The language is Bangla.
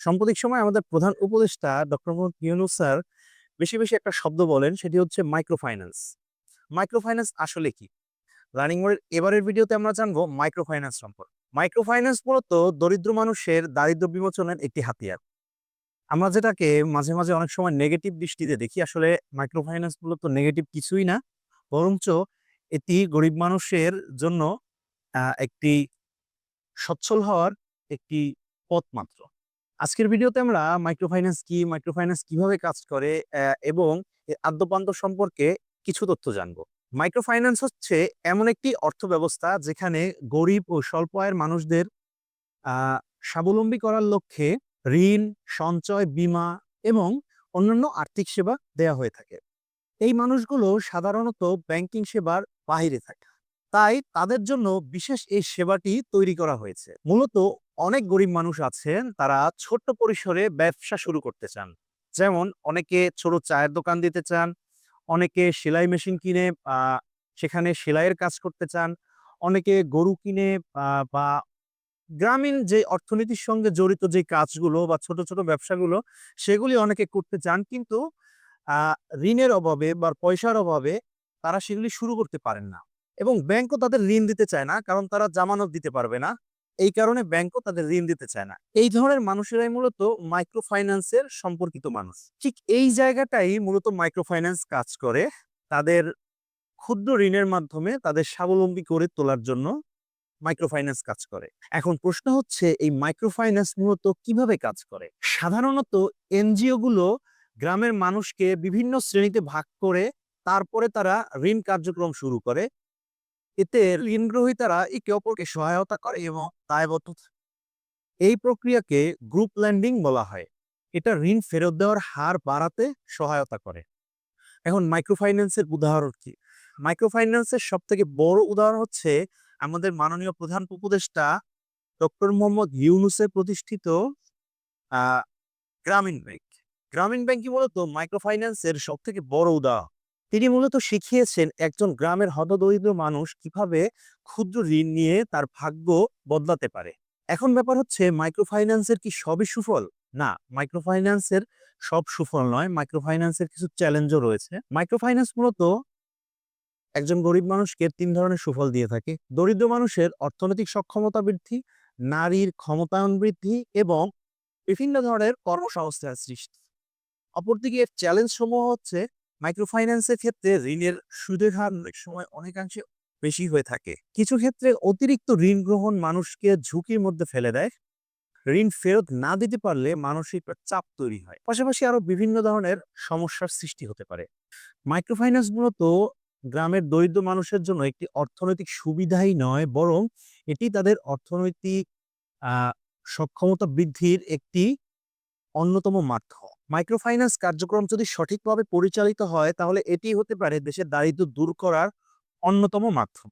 সাম্প্রতিক সময়ে আমাদের প্রধান উপদেষ্টা ডক্টর মোহাম্মদ ইউনুস স্যার বেশি বেশি একটা শব্দ বলেন, সেটি হচ্ছে মাইক্রো ফাইন্যান্স মাইক্রো ফাইন্যান্স আসলে কি? রানিং মোড়ের এবারের ভিডিওতে আমরা জানব মাইক্রো ফাইন্যান্স সম্পর্কে। মাইক্রো ফাইন্যান্স মূলত দরিদ্র মানুষের দারিদ্র বিমোচনের একটি হাতিয়ার। আমরা যেটাকে মাঝে মাঝে অনেক সময় নেগেটিভ দৃষ্টিতে দেখি, আসলে মাইক্রো ফাইন্যান্স মূলত নেগেটিভ কিছুই না, বরঞ্চ এটি গরিব মানুষের জন্য একটি সচ্ছল হওয়ার একটি পথ মাত্র আজকের ভিডিওতে আমরা মাইক্রো ফাইন্যান্স কি মাইক্রো ফাইন্যান্স কীভাবে কাজ করে এবং আদ্যপান্ত সম্পর্কে কিছু তথ্য জানব। মাইক্রো ফাইন্যান্স হচ্ছে এমন একটি অর্থ ব্যবস্থা যেখানে গরিব ও স্বল্প আয়ের মানুষদের স্বাবলম্বী করার লক্ষ্যে ঋণ, সঞ্চয়, বীমা এবং অন্যান্য আর্থিক সেবা দেয়া হয়ে থাকে। এই মানুষগুলো সাধারণত ব্যাংকিং সেবার বাহিরে থাকে। তাই তাদের জন্য বিশেষ এই সেবাটি তৈরি করা হয়েছে। মূলত অনেক গরিব মানুষ আছেন, তারা ছোট্ট পরিসরে ব্যবসা শুরু করতে চান। যেমন অনেকে ছোট চায়ের দোকান দিতে চান, অনেকে সেলাই মেশিন কিনে সেখানে সেলাইয়ের কাজ করতে চান, অনেকে গরু কিনে বা গ্রামীণ যে অর্থনীতির সঙ্গে জড়িত যে কাজগুলো বা ছোট ছোট ব্যবসাগুলো, সেগুলি অনেকে করতে চান, কিন্তু ঋণের অভাবে বা পয়সার অভাবে তারা সেগুলি শুরু করতে পারেন না। এবং ব্যাংকও তাদের ঋণ দিতে চায় না, কারণ তারা জামানত দিতে পারবে না। এই কারণে ব্যাংকও তাদের ঋণ দিতে চায় না। এই ধরনের মানুষেরাই মূলত মাইক্রো ফাইন্যান্সের সম্পর্কিত মানুষ। ঠিক এই জায়গাটাই মূলত মাইক্রো ফাইন্যান্স কাজ করে। তাদের ক্ষুদ্র ঋণের মাধ্যমে তাদের স্বাবলম্বী করে তোলার জন্য মাইক্রো ফাইন্যান্স কাজ করে। এখন প্রশ্ন হচ্ছে, এই মাইক্রো ফাইন্যান্স মূলত কীভাবে কাজ করে? সাধারণত এনজিও গুলো গ্রামের মানুষকে বিভিন্ন শ্রেণীতে ভাগ করে, তারপরে তারা ঋণ কার্যক্রম শুরু করে। এতে ঋণ গ্রহীতারা একে অপরকে সহায়তা করে এবং দায়বদ্ধ। এই প্রক্রিয়াকে গ্রুপ ল্যান্ডিং বলা হয়। এটা ঋণ ফেরত দেওয়ার হার বাড়াতে সহায়তা করে। এখন মাইক্রো ফাইন্যান্সের উদাহরণ কি? মাইক্রো ফাইন্যান্সের সব থেকে বড় উদাহরণ হচ্ছে আমাদের মাননীয় প্রধান উপদেষ্টা ডক্টর মোহাম্মদ ইউনুসের প্রতিষ্ঠিত গ্রামীণ ব্যাংক গ্রামীণ ব্যাংকই মূলত মাইক্রো ফাইন্যান্সের সব থেকে বড় উদাহরণ। তিনি মূলত শিখিয়েছেন একজন গ্রামের হতদরিদ্র মানুষ কীভাবে ক্ষুদ্র ঋণ নিয়ে তার ভাগ্য বদলাতে পারে। এখন ব্যাপার হচ্ছে মাইক্রো ফাইন্যান্সের কি সবই সুফল? না মাইক্রো ফাইন্যান্সের সব সুফল নয়। মাইক্রো ফাইন্যান্সের কিছু চ্যালেঞ্জও রয়েছে। মাইক্রো ফাইন্যান্স মূলত একজন গরিব মানুষকে তিন ধরনের সুফল দিয়ে থাকে। দরিদ্র মানুষের অর্থনৈতিক সক্ষমতা বৃদ্ধি, নারীর ক্ষমতায়ন বৃদ্ধি এবং বিভিন্ন ধরনের কর্মসংস্থান সৃষ্টি। অপরদিকে এর চ্যালেঞ্জ সমূহ হচ্ছে মাইক্রো ফাইন্যান্সের ক্ষেত্রে ঋণের সুদের হার অনেক সময় অনেকাংশে বেশি হয়ে থাকে। কিছু ক্ষেত্রে অতিরিক্ত ঋণ গ্রহণ মানুষকে ঝুঁকির মধ্যে ফেলে দেয়। ঋণ ফেরত না দিতে পারলে মানসিক চাপ তৈরি হয়। পাশাপাশি আরও বিভিন্ন ধরনের সমস্যার সৃষ্টি হতে পারে। মাইক্রো ফাইন্যান্স মূলত গ্রামের দরিদ্র মানুষের জন্য একটি অর্থনৈতিক সুবিধাই নয়, বরং এটি তাদের অর্থনৈতিক সক্ষমতা বৃদ্ধির একটি অন্যতম মাধ্যম। মাইক্রো ফাইন্যান্স কার্যক্রম যদি সঠিকভাবে পরিচালিত হয়, তাহলে এটি হতে পারে দেশের দারিদ্র দূর করার অন্যতম মাধ্যম।